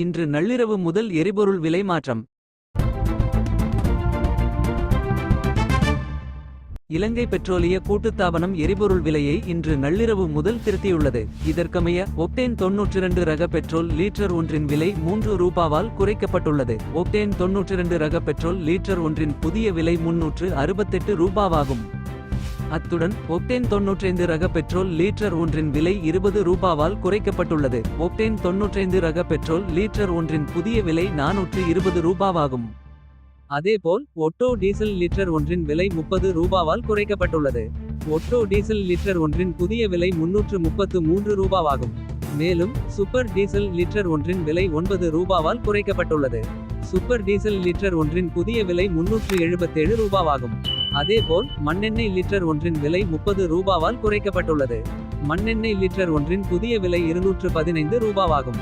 இன்று நள்ளிரவு முதல் எரிபொருள் விலை மாற்றம். இலங்கை பெட்ரோலிய கூட்டுத்தாபனம் எரிபொருள் விலையை இன்று நள்ளிரவு முதல் திருத்தியுள்ளது. இதற்கமைய ஒக்டேன் தொன்னூற்றிரண்டு ரக பெட்ரோல் லீட்டர் ஒன்றின் விலை மூன்று ரூபாவால் குறைக்கப்பட்டுள்ளது. ஒக்டேன் தொன்னூற்றிரண்டு ரக பெட்ரோல் லீட்டர் ஒன்றின் புதிய விலை முன்னூற்று அறுபத்தெட்டு ரூபாவாகும். அத்துடன் ஒக்டேன் தொன்னூற்றைந்து ரக பெட்ரோல் லீட்டர் ஒன்றின் விலை இருபது ரூபாவால் குறைக்கப்பட்டுள்ளது. ஒக்டேன் தொன்னூற்றைந்து ரக பெட்ரோல் லீட்டர் ஒன்றின் புதிய விலை நானூற்று இருபது ரூபாவாகும். அதேபோல் ஒட்டோ டீசல் லிட்டர் ஒன்றின் விலை முப்பது ரூபாவால் குறைக்கப்பட்டுள்ளது. ஒட்டோ டீசல் லிட்டர் ஒன்றின் புதிய விலை முன்னூற்று முப்பத்து மூன்று ரூபாவாகும். மேலும் சூப்பர் டீசல் லிட்டர் ஒன்றின் விலை ஒன்பது ரூபாவால் குறைக்கப்பட்டுள்ளது. சூப்பர் டீசல் லிட்டர் ஒன்றின் புதிய விலை முன்னூற்று எழுபத்தேழு ரூபாவாகும். அதேபோல் மண்ணெண்ணெய் லிட்டர் ஒன்றின் விலை முப்பது ரூபாவால் குறைக்கப்பட்டுள்ளது. மண்ணெண்ணெய் லிட்டர் ஒன்றின் புதிய விலை இருநூற்று பதினைந்து ரூபாவாகும்.